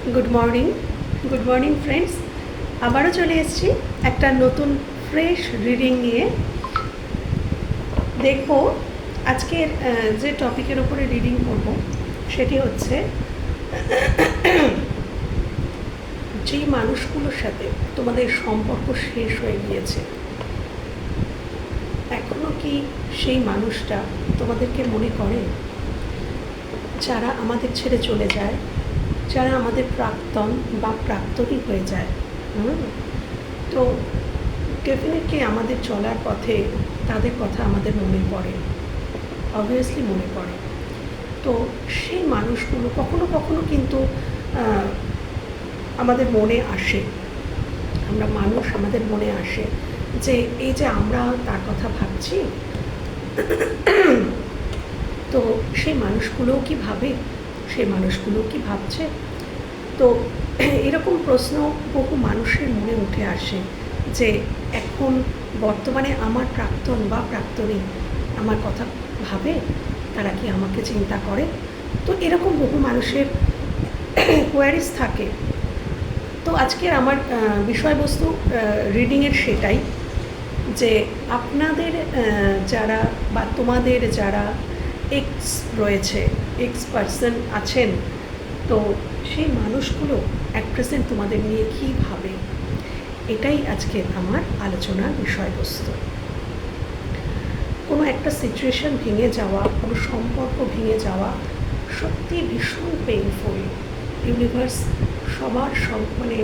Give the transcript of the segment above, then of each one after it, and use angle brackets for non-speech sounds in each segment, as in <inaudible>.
Good morning good morning friends আবারও চলে এসেছি একটা নতুন ফ্রেশ রিডিং নিয়ে। দেখব আজকের যে টপিকের ওপরে রিডিং করব, সেটি হচ্ছে <clears throat> যে মানুষগুলোর সাথে তোমাদের সম্পর্ক শেষ হয়ে গিয়েছে এখনও কি সেই মানুষটা তোমাদেরকে মনে করে? যারা আমাদের ছেড়ে চলে যায় যারা আমাদের প্রাক্তন বা প্রাক্তনই হয়ে যায়? তো ডেফিনেটলি আমাদের চলার পথে তাদের কথা আমাদের মনে পড়ে অবভিয়াসলি মনে পড়ে তো সেই মানুষগুলো কখনো কখনো কিন্তু আমাদের মনে আসে, আমরা মানুষ আমাদের মনে আসে যে এই যে আমরা তার কথা ভাবছি, তো সেই মানুষগুলোও কি ভাবে সেই মানুষগুলো কি ভাবছে? তো এরকম প্রশ্ন বহু মানুষের মনে উঠে আসে যে, এখন বর্তমানে আমার প্রাক্তন বা প্রাক্তনী আমার কথা ভাবে? তারা কি আমাকে চিন্তা করে? তো এরকম বহু মানুষের কোয়ারিজ থাকে। তো আজকের আমার বিষয়বস্তু রিডিংয়ের সেটাই যে, আপনাদের যারা বা তোমাদের যারা এক্স রয়েছে এক্স পার্সন আছেন, তো সেই মানুষগুলো অ্যাট প্রেজেন্ট তোমাদের নিয়ে কী ভাবে? এটাই আজকে আমার আলোচনার বিষয়বস্তু। কোনো একটা সিচুয়েশন ভেঙে যাওয়া, কোনো সম্পর্ক ভেঙে যাওয়া সত্যি ভীষণ পেইনফুল ইউনিভার্স সবার সব মানে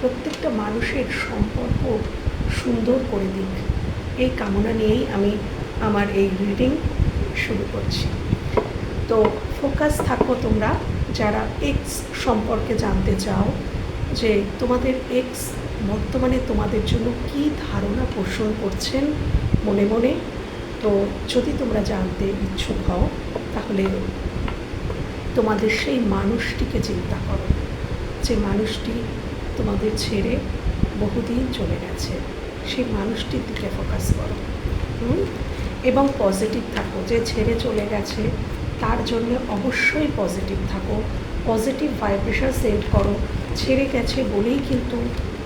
প্রত্যেকটা মানুষের সম্পর্ক সুন্দর করে দিক। এই কামনা নিয়েই আমি আমার এই রিডিং শুরু করছি। তো ফোকাস থাকো তোমরা, যারা এক্স সম্পর্কে জানতে চাও, যে তোমাদের এক্স বর্তমানে তোমাদের জন্য কী ধারণা পোষণ করছেন মনে মনে, তো যদি তোমরা জানতে ইচ্ছুক হও, তাহলে তোমাদের সেই মানুষটিকে চিন্তা করো, যে মানুষটি তোমাদের ছেড়ে বহুদিন চলে গেছে, সেই মানুষটির দিকে ফোকাস করো? এবং পজিটিভ থাকো, যে ছেড়ে চলে গেছে তার জন্য অবশ্যই পজিটিভ থাকো। পজিটিভ ভাইব্রেশন সেন্ড করো। ছেড়ে গেছে বলেই কিন্তু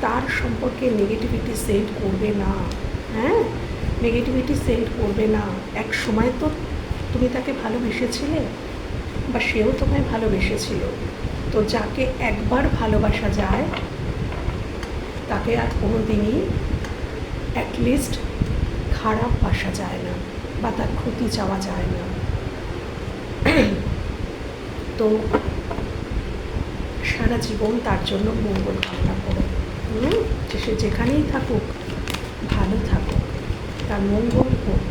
তার সম্পর্কে নেগেটিভিটি সেন্ড করবে না। হ্যাঁ? নেগেটিভিটি সেন্ড করবে না। এক সময় তো তুমি তাকে ভালোবেসেছিলে বা সেও তোমায় ভালোবেসেছিল। তো যাকে একবার ভালোবাসা যায়, তাকে আর কোনো দিনই অ্যাটলিস্ট খারাপ বাসা যায় না বা তার ক্ষতি চাওয়া যায় না। তো সারা জীবন তার জন্য মঙ্গল কামনা করো। সে যেখানেই থাকুক, ভালো থাকুক। তার মঙ্গল হোক,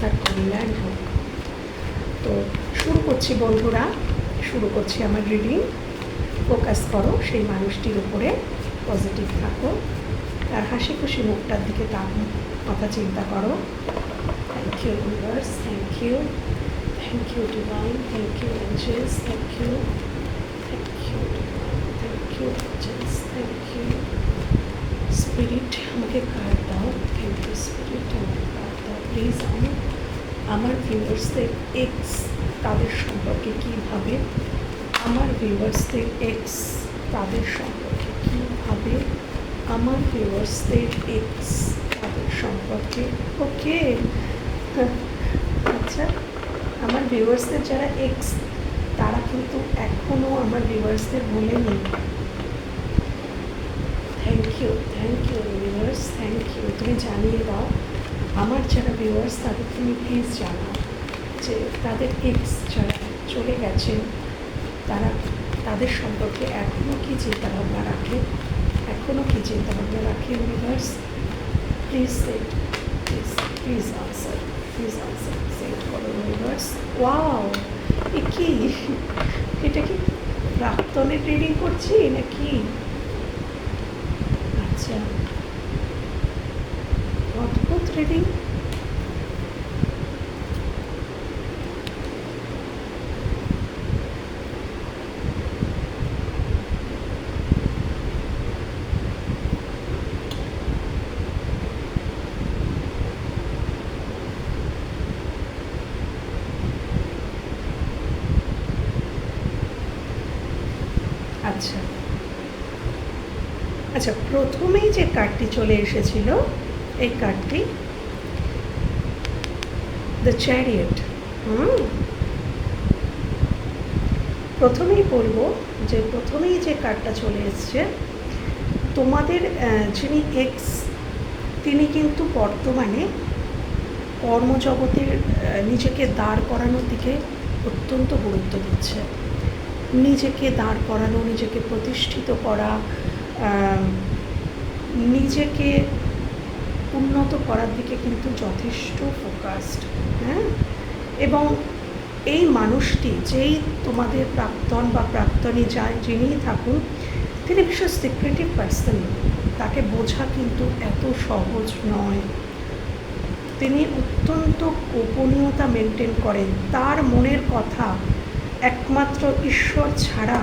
তার কল্যাণ হোক। তো শুরু করছি বন্ধুরা, শুরু করছি আমার রিডিং ফোকাস করো, সেই মানুষটির উপরে পজিটিভ থাকো। তার হাসি খুশি মুখটার দিকে তার কথা চিন্তা করো। Thank you universe thank you thank you divine thank you angels thank you thank you divine thank you angels thank you spirit আমাকে কার দাও। থ্যাংক ইউ স্পিরিট আমাকে কার দাও। প্লিজ আমি আমার ভিউয়ার্সদের এক্স তাদের সম্পর্কে কীভাবে আমার ভিউয়ার্সদের এক্স তাদের সম্পর্কে কীভাবে আমার ভিউয়ার্সদের এক্স তাদের সম্পর্কে। ওকে <laughs> আচ্ছা। আমার ভিউয়ার্সদের যারা এক্স তারা কিন্তু এখনও আমার ভিউয়ার্সদের বলেনি thank you thank you viewers thank you তুমি জানিয়ে দাও, আমার যারা ভিউয়ার্স তাদের তুমি প্লিজ জানাও যে তাদের এক্স যারা চলে গেছেন তারা, তাদের সম্পর্কে এখনও কী চিন্তাভাবনা রাখে? এখনও কী চিন্তাভাবনা রাখে universe please set please please answer please answer set করো ইউনিভার্স ওয়াও এ কি? এটা কি প্রাক্তনে ট্রেনিং করছি নাকি? আচ্ছা। অদ্ভুত রিডিং আচ্ছা। আচ্ছা প্রথমেই যে কার্ডটি চলে এসেছিল, এই কার্ডটি দ্য চ্যারিয়েট হুম? প্রথমেই বলব যে প্রথমেই যে কার্ডটা চলে এসছে, তোমাদের যিনি এক্স তিনি কিন্তু বর্তমানে কর্মজগতের নিজেকে দাঁড় করানোর দিকে অত্যন্ত গুরুত্ব দিচ্ছে। নিজেকে দাঁড় করানো, নিজেকে প্রতিষ্ঠিত করা নিজেকে উন্নত করার দিকে কিন্তু যথেষ্ট ফোকাসড হ্যাঁ? এবং এই মানুষটি, যেই তোমাদের প্রাক্তন বা প্রাক্তনী যায় যিনিই থাকুন, তিনি ভীষণ সিক্রেটিভ পার্সন তাকে বোঝা কিন্তু এত সহজ নয়। তিনি অত্যন্ত গোপনীয়তা মেনটেন করেন। তার মনের কথা একমাত্র ঈশ্বর ছাড়া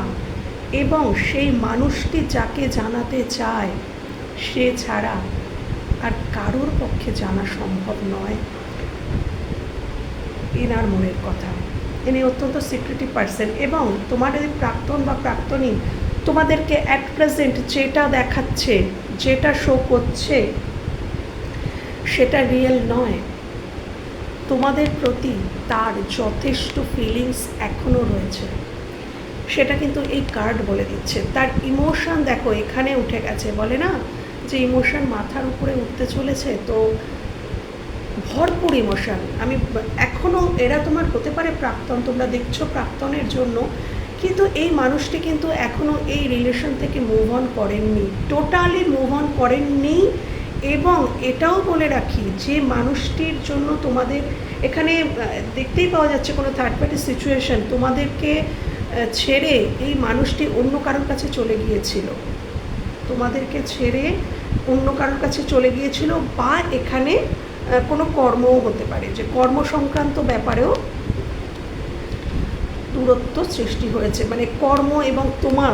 এবং সেই মানুষটি যাকে জানাতে চায়, সে ছাড়া আর কারোর পক্ষে জানা সম্ভব নয়। এনার মনের কথা। ইনি অত্যন্ত সিক্রেটিভ পার্সন এবং তোমার যদি প্রাক্তন বা প্রাক্তনী তোমাদেরকে অ্যাট প্রেজেন্ট যেটা দেখাচ্ছে, যেটা শো করছে, সেটা রিয়েল নয়। তোমাদের প্রতি তার যথেষ্ট ফিলিংস এখনও রয়েছে। সেটা কিন্তু এই কার্ড বলে দিচ্ছে। তার ইমোশান দেখো, এখানে উঠে গেছে। বলে না যে ইমোশান মাথার উপরে উঠতে চলেছে, তো ভরপুর ইমোশান আমি এখনও এরা তোমার হতে পারে প্রাক্তন, তোমরা দেখছ প্রাক্তনের জন্য, কিন্তু এই মানুষটি কিন্তু এখনও এই রিলেশন থেকে মুভ অন করেননি। টোটালি মুভ অন করেননি এবং এটাও বলে রাখি যে মানুষটির জন্য তোমাদের, এখানে দেখতেই পাওয়া যাচ্ছে কোনো থার্ড পার্টি সিচুয়েশন তোমাদেরকে ছেড়ে এই মানুষটি অন্য কারোর কাছে চলে গিয়েছিল। তোমাদেরকে ছেড়ে অন্য কারোর কাছে চলে গিয়েছিল বা এখানে কোনো কর্মও হতে পারে। যে কর্ম সংক্রান্ত ব্যাপারেও দূরত্ব সৃষ্টি হয়েছে। মানে কর্ম এবং তোমার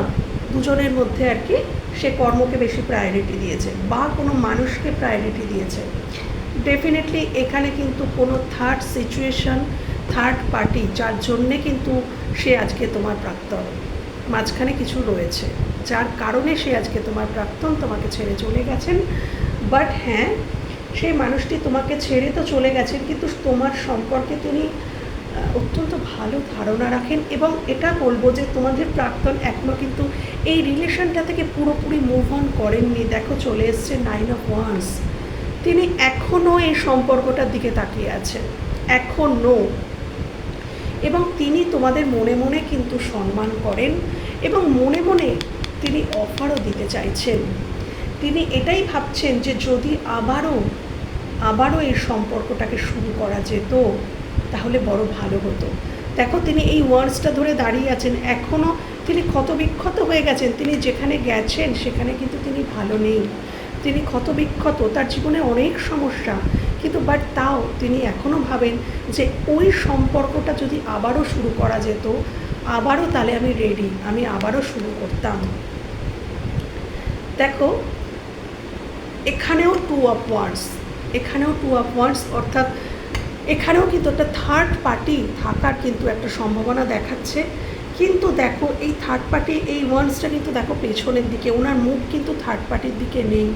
দুজনের মধ্যে আর কি সে কর্মকে বেশি প্রায়োরিটি দিয়েছে বা কোনো মানুষকে প্রায়োরিটি দিয়েছে। ডেফিনেটলি এখানে কিন্তু কোনো থার্ড সিচুয়েশন থার্ড পার্টি যার জন্যে কিন্তু সে আজকে তোমার প্রাক্তন। মাঝখানে কিছু রয়েছে, যার কারণে সে আজকে তোমার প্রাক্তন, তোমাকে ছেড়ে চলে গেছেন। বাট হ্যাঁ সেই মানুষটি তোমাকে ছেড়ে তো চলে গেছেন, কিন্তু তোমার সম্পর্কে তিনি অত্যন্ত ভালো ধারণা রাখেন এবং এটা বলব যে তোমাদের প্রাক্তন এখনও কিন্তু এই রিলেশনটা থেকে পুরোপুরি মুভ অন করেননি। দেখো, চলে এসছে নাইন অফ ওয়ান্স তিনি এখনও এই সম্পর্কটার দিকে তাকিয়ে আছেন। এখনও এবং তিনি তোমাদের মনে মনে কিন্তু সম্মান করেন এবং মনে মনে তিনি অফারও দিতে চাইছেন। তিনি এটাই ভাবছেন যে যদি আবারও আবারও এই সম্পর্কটাকে শুরু করা যেত তাহলে বড় ভালো হতো। দেখো, তিনি এই ওয়ার্ডসটা ধরে দাঁড়িয়ে আছেন। এখনও তিনি ক্ষতবিক্ষত হয়ে গেছেন। তিনি যেখানে গেছেন, সেখানে কিন্তু তিনি ভালো নেই। তিনি ক্ষতবিক্ষত, তার জীবনে অনেক সমস্যা। কিন্তু বাট তাও তিনি এখনও ভাবেন যে, ওই সম্পর্কটা যদি আবারও শুরু করা যেত, আবারও তাহলে আমি রেডি আমি আবারও শুরু করতাম। দেখো, এখানেও টু অফ ওয়ার্ডস এখানেও টু অফ ওয়ার্ডস অর্থাৎ এখানেও কিন্তু একটা থার্ড পার্টি থাকার কিন্তু একটা সম্ভাবনা দেখাচ্ছে। কিন্তু দেখো, এই থার্ড পার্টি এই ওয়ান্সটা কিন্তু দেখো পেছনের দিকে ওনার মুখ কিন্তু থার্ড পার্টির দিকে নেই।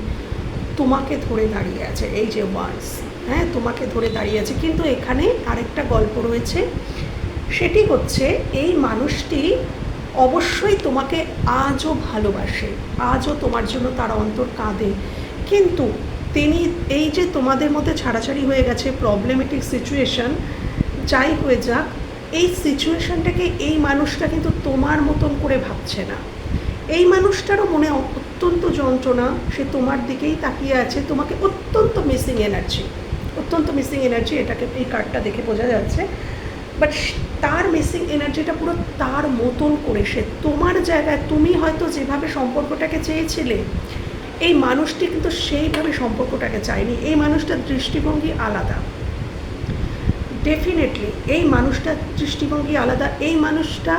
তোমাকে ধরে দাঁড়িয়ে আছে, এই যে ওয়ান্স হ্যাঁ তোমাকে ধরে দাঁড়িয়ে আছে। কিন্তু এখানে আরেকটা গল্প রয়েছে, সেটি হচ্ছে এই মানুষটি অবশ্যই তোমাকে আজও ভালোবাসে, আজও তোমার জন্য তার অন্তর কাঁদে। কিন্তু তিনি এই যে তোমাদের মধ্যে ছাড়াছাড়ি হয়ে গেছে প্রবলেমেটিক সিচুয়েশন যাই হয়ে যাক, এই সিচুয়েশনটাকে এই মানুষটা কিন্তু তোমার মতন করে ভাবছে না। এই মানুষটারও মনে অত্যন্ত যন্ত্রণা, সে তোমার দিকেই তাকিয়ে আছে, তোমাকে অত্যন্ত মিসিং এনার্জি অত্যন্ত মিসিং এনার্জি এটাকে এই কার্ডটা দেখে বোঝা যাচ্ছে। বাট তার মিসিং এনার্জিটা পুরো তার মতন করে সে তোমার জায়গায়, তুমি হয়তো যেভাবে সম্পর্কটাকে চেয়েছিলে এই মানুষটি কিন্তু সেইভাবে সম্পর্কটাকে চায়নি। এই মানুষটার দৃষ্টিভঙ্গি আলাদা। ডেফিনেটলি এই মানুষটার দৃষ্টিভঙ্গি আলাদা। এই মানুষটা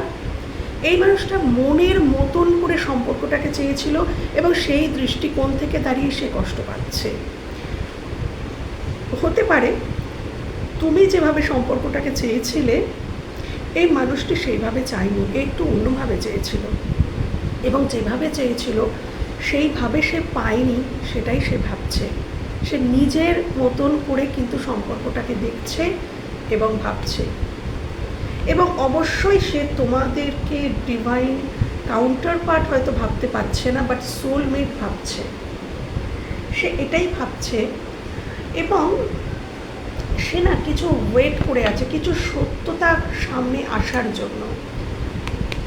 এই মানুষটা মনের মতন করে সম্পর্কটাকে চেয়েছিল এবং সেই দৃষ্টিকোণ থেকে দাঁড়িয়ে সে কষ্ট পাচ্ছে। হতে পারে তুমি যেভাবে সম্পর্কটাকে চেয়েছিলে, এই মানুষটি সেইভাবে চায়নি, একটু অন্যভাবে চেয়েছিল। এবং যেভাবে চেয়েছিল সেইভাবে সে পায়নি, সেটাই সে ভাবছে। সে নিজের মতন করে কিন্তু সম্পর্কটাকে দেখছে এবং ভাবছে। এবং অবশ্যই সে তোমাদেরকে ডিভাইন কাউন্টার পার্ট হয়তো ভাবতে পারছে না বাট সোলমেট ভাবছে। সে এটাই ভাবছে এবং সে না কিছু ওয়েট করে আছে, কিছু সত্যতা সামনে আসার জন্য।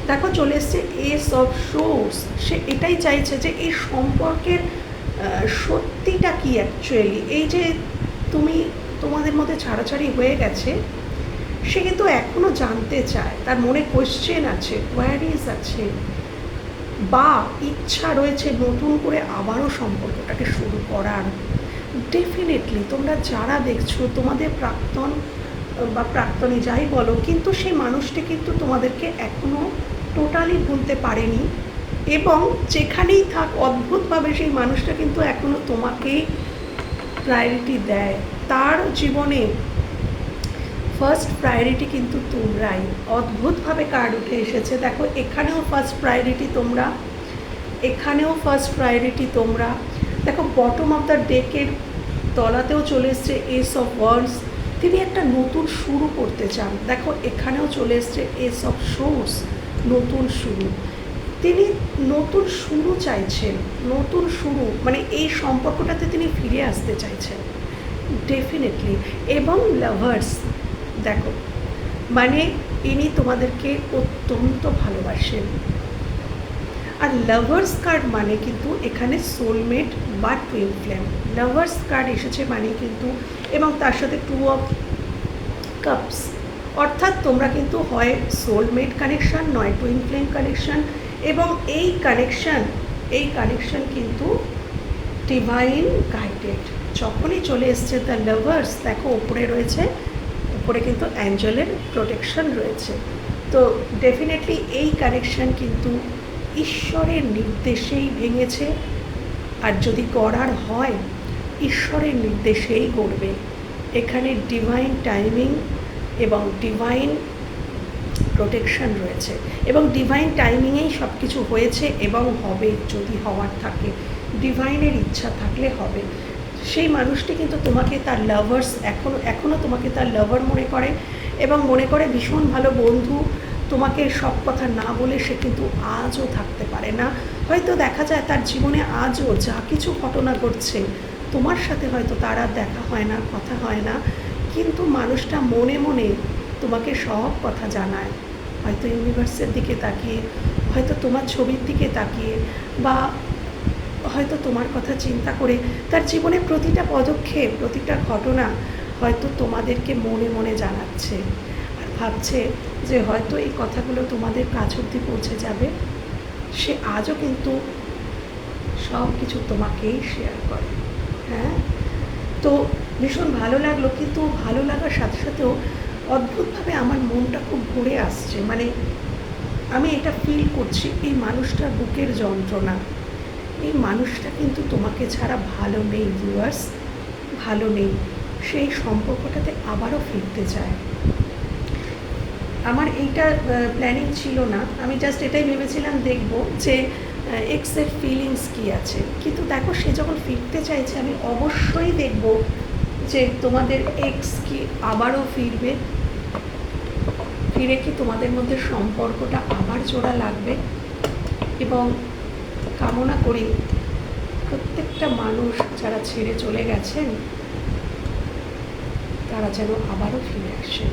দেখো চলে এসছে এস অফ শোস সে এটাই চাইছে যে এই সম্পর্কের সত্যিটা কি অ্যাকচুয়ালি এই যে তুমি তোমাদের মধ্যে ছাড়াছাড়ি হয়ে গেছে, সে কিন্তু এখনও জানতে চায়। তার মনে কোয়েশ্চেন আছে কোয়ারিজ আছে। বা ইচ্ছা রয়েছে নতুন করে আবারও সম্পর্কটাকে শুরু করার। ডেফিনেটলি তোমরা যারা দেখছ, তোমাদের প্রাক্তন বা প্রাক্তনী যাই বলো, কিন্তু সেই মানুষটি কিন্তু তোমাদেরকে এখনও টোটালি ভুলতে পারেনি। এবং যেখানেই থাক, অদ্ভুতভাবে সেই মানুষটা কিন্তু এখনও তোমাকেই প্রায়োরিটি দেয়। তার জীবনে ফার্স্ট প্রায়োরিটি কিন্তু তোমরাই। অদ্ভুতভাবে কার্ড উঠে এসেছে। দেখো, এখানেও ফার্স্ট প্রায়োরিটি তোমরা, এখানেও ফার্স্ট প্রায়োরিটি তোমরা। দেখো বটম অফ দ্য ডেকের তলাতেও চলে এসছে এস অফ ওয়ার্ডস তিনি একটা নতুন শুরু করতে চান। দেখো, এখানেও চলে এসছে এস অফ শোস নতুন শুরু। তিনি নতুন শুরু চাইছেন, নতুন শুরু মানে এই সম্পর্কটাতে তিনি ফিরে আসতে চাইছেন। ডেফিনেটলি এবং লাভার্স দেখো মানে ইনি তোমাদেরকে অত্যন্ত ভালোবাসেন। আর লাভার্স কার্ড মানে কিন্তু এখানে সোলমেট বা টুইন ফ্লেম লাভার্স কার্ড এসেছে মানে কিন্তু এবং তার সাথে টু অফ কাপস অর্থাৎ তোমরা কিন্তু হয় সোলমেট কানেকশন নয় টুইন ফ্লেম কানেকশান এবং এই কানেকশন এই কানেকশন কিন্তু ডিভাইন গাইডেড যখনই চলে এসছে দ্য লাভার্স দেখো ওপরে রয়েছে, উপরে কিন্তু অ্যাঞ্জেলের প্রোটেকশন রয়েছে। তো ডেফিনেটলি এই কানেকশন কিন্তু ঈশ্বরের নির্দেশেই ভেঙেছে। আর যদি করার হয় ঈশ্বরের নির্দেশেই করবে এখানে ডিভাইন টাইমিং এবং ডিভাইন প্রোটেকশন রয়েছে। এবং ডিভাইন টাইমিংয়েই সব কিছু হয়েছে এবং হবে, যদি হওয়ার থাকে। ডিভাইনের ইচ্ছা থাকলে হবে। সেই মানুষটি কিন্তু তোমাকে তার লাভার্স এখনও এখনও তোমাকে তার লাভার মনে করে এবং মনে করে ভীষণ ভালো বন্ধু। তোমাকে সব কথা না বলে সে কিন্তু আজও থাকতে পারে না। হয়তো দেখা যায় তার জীবনে আজও যা কিছু ঘটনা ঘটছে তোমার সাথে হয়তো তার আর দেখা হয় না, কথা হয় না, কিন্তু মানুষটা মনে মনে তোমাকে সব কথা জানায়। হয়তো ইউনিভার্সের দিকে তাকিয়ে, হয়তো তোমার ছবির দিকে তাকিয়ে বা হয়তো তোমার কথা চিন্তা করে তার জীবনে প্রতিটা পদক্ষেপ, প্রতিটা ঘটনা হয়তো তোমাদেরকে মনে মনে জানাচ্ছে আর ভাবছে যে হয়তো এই কথাগুলো তোমাদের কাছ অব্দি পৌঁছে যাবে। সে আজও কিন্তু সব কিছু তোমাকেই শেয়ার করে। হ্যাঁ? তো ভীষণ ভালো লাগল, কিন্তু ভালো লাগার সাথে সাথেও অদ্ভুতভাবে আমার মনটা খুব ভরে আসছে। মানে আমি এটা ফিল করছি, এই মানুষটার বুকের যন্ত্রণা। এই মানুষটা কিন্তু তোমাকে ছাড়া ভালো নেই ভিউয়ার্স ভালো নেই। সেই সম্পর্কটাতে আবারও ফিরতে চায়। আমার এইটা প্ল্যানিং ছিল না। আমি জাস্ট এটাই ভেবেছিলাম, দেখব যে এক্সের ফিলিংস কী আছে? কিন্তু দেখো, সে যখন ফিরতে চাইছে, আমি অবশ্যই দেখব যে তোমাদের এক্স কি আবারও ফিরবে। ফিরে কি তোমাদের মধ্যে সম্পর্কটা আবার জোড়া লাগবে? এবং কামনা করি প্রত্যেকটা মানুষ যারা ছেড়ে চলে গেছেন, তারা যেন আবারও ফিরে আসে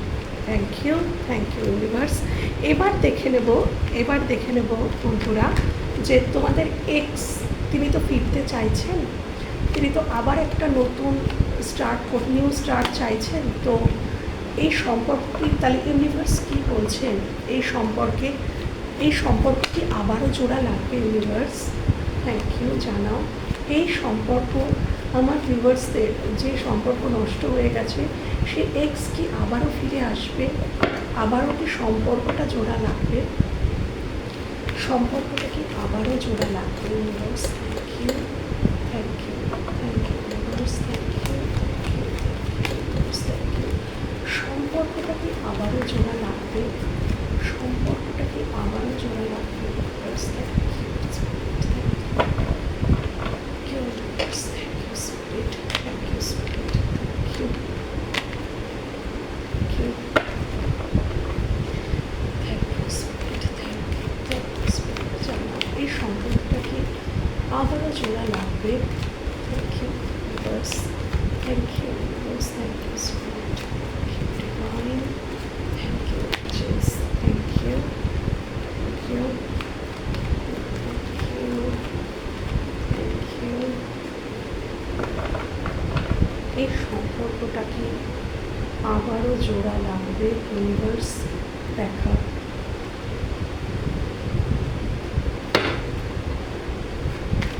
thank you thank you universe এবার দেখে নেব, এবার দেখে নেব, বন্ধুরা। যে তোমাদের এক্স তিনি তো ফিরতে চাইছেন, তিনি তো আবার একটা নতুন স্টার্ট নিউ স্টার্ট চাইছেন, তো এই সম্পর্কটি তাহলে ইউনিভার্স কী বলছেন এই সম্পর্কে, এই সম্পর্ক কি আবারও জোড়া লাগবে ইউনিভার্স থ্যাংক ইউ জানাও। এই সম্পর্ক আমার ভিউয়ার্সদের যে সম্পর্ক নষ্ট হয়ে গেছে, সে এক্স কি আবারও ফিরে আসবে? আবারও কি সম্পর্কটা জোড়া লাগবে? সম্পর্কটা কি আবারও জোড়া লাগবে? Universe thank you thank you thank you universe thank you thank you সম্পর্কটা কি আবারও জোড়া লাগবে? সম্পর্কটা কি আবারও জোড়া লাগবে? ইউনিভার্স থ্যাংক ইউ আবারও জোড়া লাগবে thank you universe thank you universe thank you spirit divine thank you Jess thank you thank you thank you thank you এই সম্পর্কটাকে আবারও জোড়া লাগবে ইউনিভার্স দেখা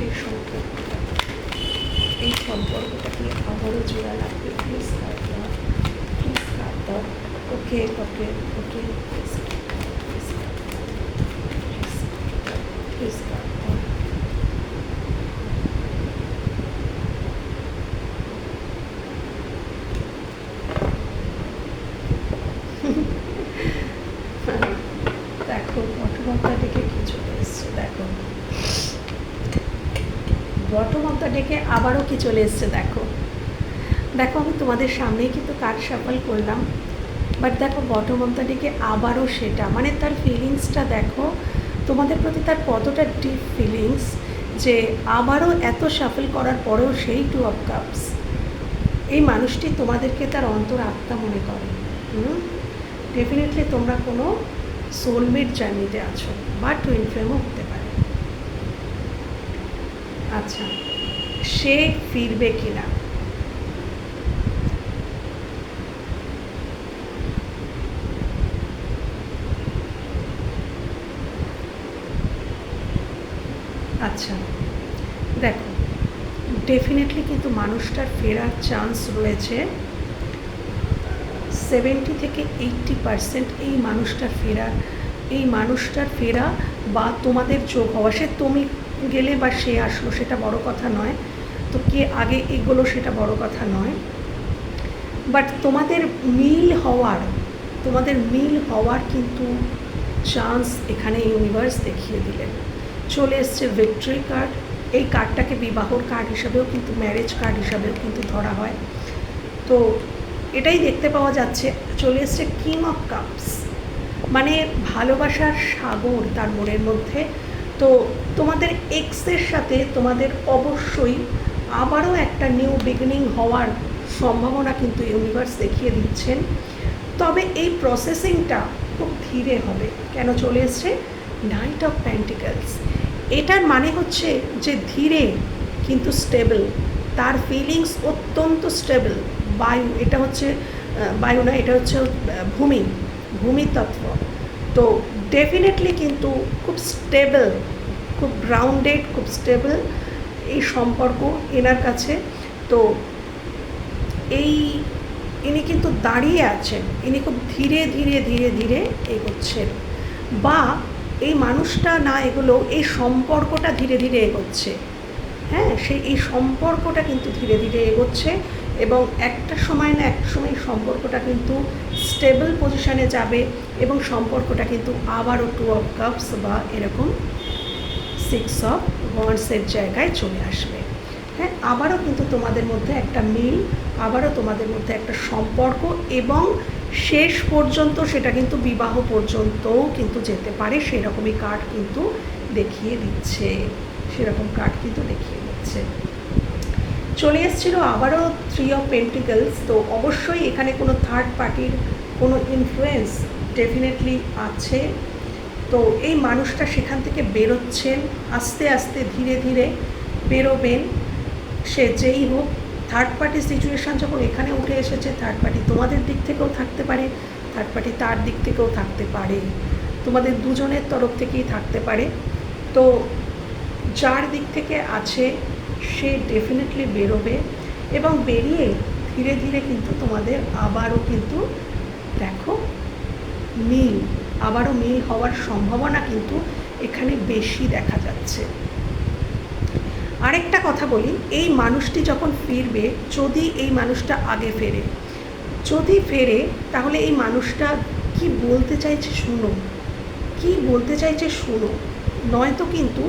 এই সম্পর্কটা এই সম্পর্কটাকে আবারও জোড়া লাগবে প্লিজ কাটটা প্লিজ কাটটা okay okay okay please please please কাটটা দেখো বটমতা ডেকে কি চলে এসছে দেখো বটমতা ডেকে আবারও কি চলে এসছে দেখো। দেখো, আমি তোমাদের সামনেই কিন্তু কার্ড সাফল করলাম। বাট দেখো বটমতা ডেকে আবারও সেটা। মানে তার ফিলিংসটা দেখো, তোমাদের প্রতি তার কতটা ডিপ ফিলিংস যে আবারও এত সাফল করার পরেও সেই টু অফ কাপস এই মানুষটি তোমাদেরকে তার অন্তর আত্মা মনে করে। হুম? ডেফিনেটলি তোমরা কোনো সোলমেট জার্নিতে আছো বা টুইন ফ্রেমও হতে পারে। আচ্ছা। সে ফিরবে কিনা? আচ্ছা দেখো ডেফিনেটলি কিন্তু মানুষটার ফেরার চান্স রয়েছে। সেভেন্টি থেকে এইট্টি পারসেন্ট এই মানুষটার ফেরা, এই মানুষটার ফেরা বা তোমাদের যোগ হওয়া। সে তুমি গেলে বা সে আসলো, সেটা বড় কথা নয়। তো কে আগে এগোলো সেটা বড় কথা নয়। বাট তোমাদের মিল হওয়ার, তোমাদের মিল হওয়ার কিন্তু চান্স এখানে ইউনিভার্স দেখিয়ে দিলেন চলে এসছে ভিক্টরি কার্ড এই কার্ডটাকে বিবাহর কার্ড হিসাবেও কিন্তু ম্যারেজ কার্ড হিসাবেও কিন্তু ধরা হয়। তো এটাই দেখতে পাওয়া যাচ্ছে, চলে এসছে কিং অফ কাপস মানে ভালোবাসার সাগর তার মনের মধ্যে। তো তোমাদের এক্সের সাথে তোমাদের অবশ্যই আবারও একটা নিউ বিগিনিং হওয়ার সম্ভাবনা কিন্তু ইউনিভার্স দেখিয়ে দিচ্ছেন। তবে এই প্রসেসিংটা খুব ধীরে হবে। কেন চলে এসছে? নাইট অফ প্যান্টিকেলস এটার মানে হচ্ছে যে ধীরে কিন্তু স্টেবল তার ফিলিংস অত্যন্ত স্টেবল বায়ু, এটা হচ্ছে বায়ু না, এটা হচ্ছে ভূমি ভূমি তত্ত্ব। তো ডেফিনেটলি কিন্তু খুব স্টেবল খুব গ্রাউন্ডেড খুব স্টেবল এই সম্পর্ক এনার কাছে। তো এই ইনি কিন্তু দাঁড়িয়ে আছেন, ইনি খুব ধীরে ধীরে ধীরে ধীরে এগোচ্ছেন বা এই মানুষটা না এগুলো এই সম্পর্কটা ধীরে ধীরে এগোচ্ছে। হ্যাঁ সেই এই সম্পর্কটা কিন্তু ধীরে ধীরে এগোচ্ছে এবং একটা সময় না একটা সময় সম্পর্কটা কিন্তু স্টেবল পজিশনে যাবে এবং সম্পর্কটা কিন্তু আবারও টু অফ কাপস বা এরকম সিক্স অফ ওয়ান্সের জায়গায় চলে আসবে। হ্যাঁ আবারও কিন্তু তোমাদের মধ্যে একটা মিল, আবারও তোমাদের মধ্যে একটা সম্পর্ক এবং শেষ পর্যন্ত সেটা কিন্তু বিবাহ পর্যন্তও কিন্তু যেতে পারে, সেরকমই কার্ড কিন্তু দেখিয়ে দিচ্ছে। সেরকম কার্ড কিন্তু দেখিয়ে দিচ্ছে। চলে এসেছিল আবারও থ্রি অফ পেন্টিকলস তো অবশ্যই এখানে কোনো থার্ড পার্টির কোনো ইনফ্লুয়েন্স ডেফিনেটলি আছে। তো এই মানুষটা সেখান থেকে বেরোচ্ছেন, আস্তে আস্তে ধীরে ধীরে বেরোবেন। সে যেই হোক থার্ড পার্টি সিচুয়েশান যখন এখানে উঠে এসেছে থার্ড পার্টি তোমাদের দিক থেকেও থাকতে পারে থার্ড পার্টি তার দিক থেকেও থাকতে পারে। তোমাদের দুজনের তরফ থেকেই থাকতে পারে। তো যার দিক থেকে আছে, সে ডেফিনেটলি বেরোবে এবং বেরিয়ে ধীরে ধীরে কিন্তু তোমাদের আবারও কিন্তু দেখো মিল আবারও মিল হওয়ার সম্ভাবনা কিন্তু এখানে বেশি দেখা যাচ্ছে। আরেকটা কথা বলি, এই মানুষটি যখন ফিরবে, যদি এই মানুষটা আগে ফেরে, যদি ফেরে, তাহলে এই মানুষটা কি বলতে চাইছে শুনো, কি বলতে চাইছে শুনো, নয়তো কিন্তু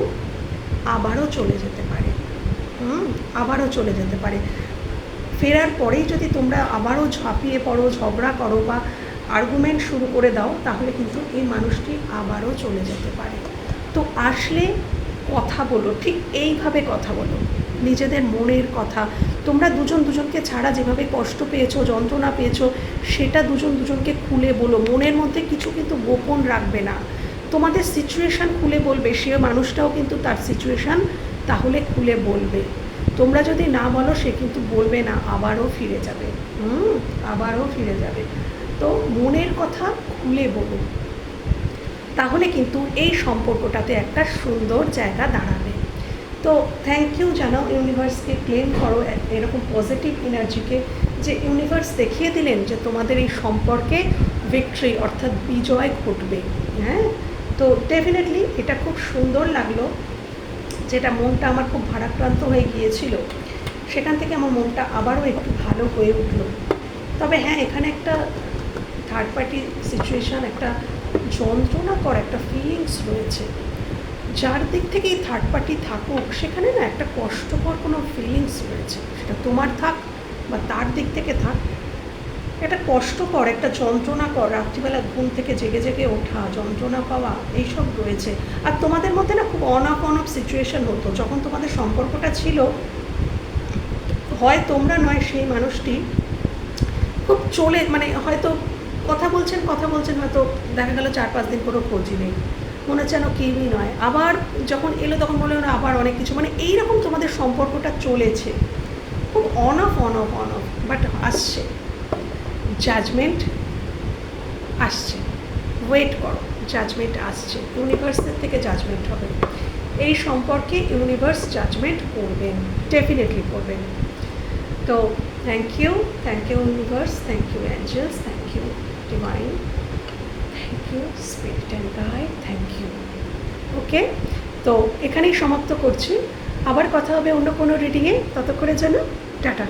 আবারও চলে যেতে পারে, হুম, আবারও চলে যেতে পারে। ফেরার পরেই যদি তোমরা আবারও ঝাঁপিয়ে পড়ো, ঝগড়া করো বা আর্গুমেন্ট শুরু করে দাও, তাহলে কিন্তু এই মানুষটি আবারও চলে যেতে পারে। তো আসলে কথা বলো, ঠিক এইভাবে কথা বলো। নিজেদের মনের কথা। তোমরা দুজন দুজনকে ছাড়া যেভাবে কষ্ট পেয়েছ, যন্ত্রণা পেয়েছ, সেটা দুজন দুজনকে খুলে বলো। মনের মধ্যে কিছু কিন্তু গোপন রাখবে না। তোমাদের সিচুয়েশান খুলে বলবে সে মানুষটাও কিন্তু তার সিচুয়েশান তাহলে খুলে বলবে। তোমরা যদি না বলো, সে কিন্তু বলবে না, আবারও ফিরে যাবে। হুম, আবারও ফিরে যাবে। তো মনের কথা খুলে বলো তাহলে কিন্তু এই সম্পর্কটাতে একটা সুন্দর জায়গা দাঁড়াবে। তো থ্যাংক ইউ জানাও ইউনিভার্সকে ক্লেম করো এরকম পজিটিভ এনার্জিকে যে ইউনিভার্স দেখিয়ে দিলেন যে তোমাদের এই সম্পর্কে ভিক্টরি অর্থাৎ বিজয় ঘটবে। হ্যাঁ? তো ডেফিনেটলি এটা খুব সুন্দর লাগল। যেটা মনটা আমার খুব ভারাক্রান্ত হয়ে গিয়েছিল। সেখান থেকে আমার মনটা আবারও একটু ভালো হয়ে উঠল। তবে হ্যাঁ এখানে একটা থার্ড পার্টি সিচুয়েশান একটা যন্ত্রণাকর একটা ফিলিংস রয়েছে। যার দিক থেকে এই থার্ড পার্টি থাকুক, সেখানে না একটা কষ্টকর কোনো ফিলিংস রয়েছে। সেটা তোমার থাক বা তার দিক থেকে থাক। একটা কষ্টকর, একটা যন্ত্রণাকর, রাত্রিবেলা ঘুম থেকে জেগে জেগে ওঠা, যন্ত্রণা পাওয়া, এইসব রয়েছে। আর তোমাদের মধ্যে না খুব অন অফ অন সিচুয়েশন হতো। যখন তোমাদের সম্পর্কটা ছিল, হয় তোমরা নয়, সেই মানুষটি খুব চলে মানে হয়তো কথা বলছেন কথা বলছেন, হয়তো দেখা গেল চার পাঁচ দিন কোনো খোঁজই নেই। মনে হচ্ছে যেন কেউই নয়। আবার যখন এলো তখন বলে না, আবার অনেক কিছু। মানে এইরকম তোমাদের সম্পর্কটা চলেছে। খুব on off on off on off but আসছে। জাজমেন্ট আসছে। ওয়েট করো জাজমেন্ট আসছে। ইউনিভার্সের থেকে জাজমেন্ট হবে। এই সম্পর্কে ইউনিভার্স জাজমেন্ট করবেন ডেফিনেটলি করবেন। তো thank you thank you universe thank you angels thank you Thank thank you and guide. Thank you okay তো এখানেই সমাপ্ত করছি। আবার কথা হবে অন্য কোনো রিডিংয়ে ততক্ষণের জন্য টাটা।